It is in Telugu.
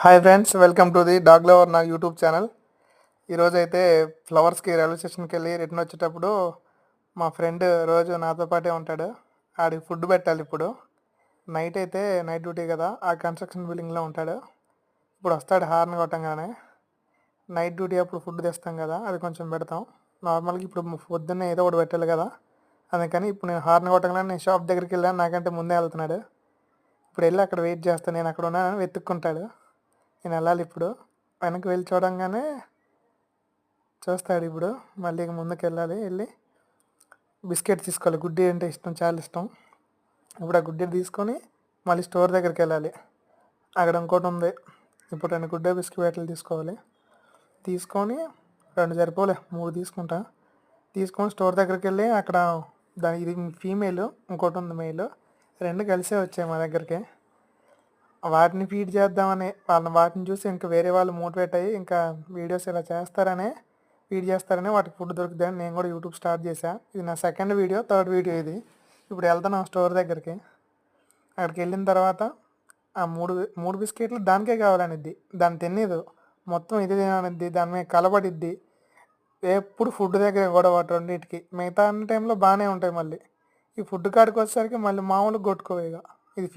Hi friends welcome to the dog lover నా యూట్యూబ్ ఛానల్ ఈరోజు అయితే ఫ్లవర్స్కి రైల్వే స్టేషన్కి వెళ్ళి రిటర్న్ వచ్చేటప్పుడు మా ఫ్రెండ్ రోజు నాతో పాటే ఉంటాడు. ఆడికి ఫుడ్ పెట్టాలి ఇప్పుడు. నైట్ అయితే నైట్ డ్యూటీ కదా ఆ కన్స్ట్రక్షన్ బిల్డింగ్లో ఉంటాడు. ఇప్పుడు వస్తాడు హార్న్ కొట్టంగానే. నైట్ డ్యూటీ అప్పుడు ఫుడ్ తెస్తాం కదా అది కొంచెం పెడతాం. నార్మల్గా ఇప్పుడు పొద్దున్నే ఏదో ఒకటి పెట్టాలి కదా. అందుకని ఇప్పుడు నేను హార్న్ కొట్టంగానే నేను షాప్ దగ్గరికి వెళ్ళాను నాకంటే ముందే వెళ్తున్నాడు. ఇప్పుడు వెళ్ళి అక్కడ వెయిట్ చేస్తాను నేను అక్కడ ఉన్నానని వెతుక్కుంటాడు. నేను వెళ్ళాలి ఇప్పుడు. వెనక్కి వెళ్ళి చూడంగానే చూస్తాడు ఇప్పుడు. మళ్ళీ ఇక ముందుకు వెళ్ళాలి వెళ్ళి బిస్కెట్ తీసుకోవాలి. గుడ్డి అంటే ఇష్టం చాలా ఇష్టం. ఇప్పుడు ఆ గుడ్డి తీసుకొని మళ్ళీ స్టోర్ దగ్గరికి వెళ్ళాలి. అక్కడ ఇంకోటి ఉంది. ఇప్పుడు రెండు గుడ్డ బిస్కెట్లు తీసుకోవాలి. తీసుకొని రెండు సరిపోలే మూడు తీసుకుంటా. తీసుకొని స్టోర్ దగ్గరికి వెళ్ళి అక్కడ దాని ఇది ఫీమేల్ ఇంకోటి ఉంది మెయిల్. రెండు కలిసే వచ్చాయి మా దగ్గరికి. వాటిని ఫీడ్ చేద్దామని వాళ్ళని వాటిని చూసి ఇంకా వేరే వాళ్ళు మోటివేట్ అయ్యి ఇంకా వీడియోస్ ఇలా చేస్తారనే ఫీడ్ చేస్తారని వాటికి ఫుడ్ దొరుకుతుందని నేను కూడా యూట్యూబ్ స్టార్ట్ చేశా. ఇది నా సెకండ్ వీడియో థర్డ్ వీడియో ఇది. ఇప్పుడు వెళ్తాను స్టోర్ దగ్గరికి. అక్కడికి వెళ్ళిన తర్వాత ఆ మూడు మూడు బిస్కెట్లు దానికే కావాలనిద్ది. దాన్ని తినేదు. మొత్తం ఇది తిననిద్ది దాని మీద కలబడిద్ది. ఎప్పుడు ఫుడ్ దగ్గర గొడవ రెండింటికి. మిగతా అన్ని టైంలో బాగానే ఉంటాయి మళ్ళీ. ఈ ఫుడ్ కాడికి వచ్చేసరికి మళ్ళీ మామూలుగా కొట్టుకోవేగా ఇక. ఇది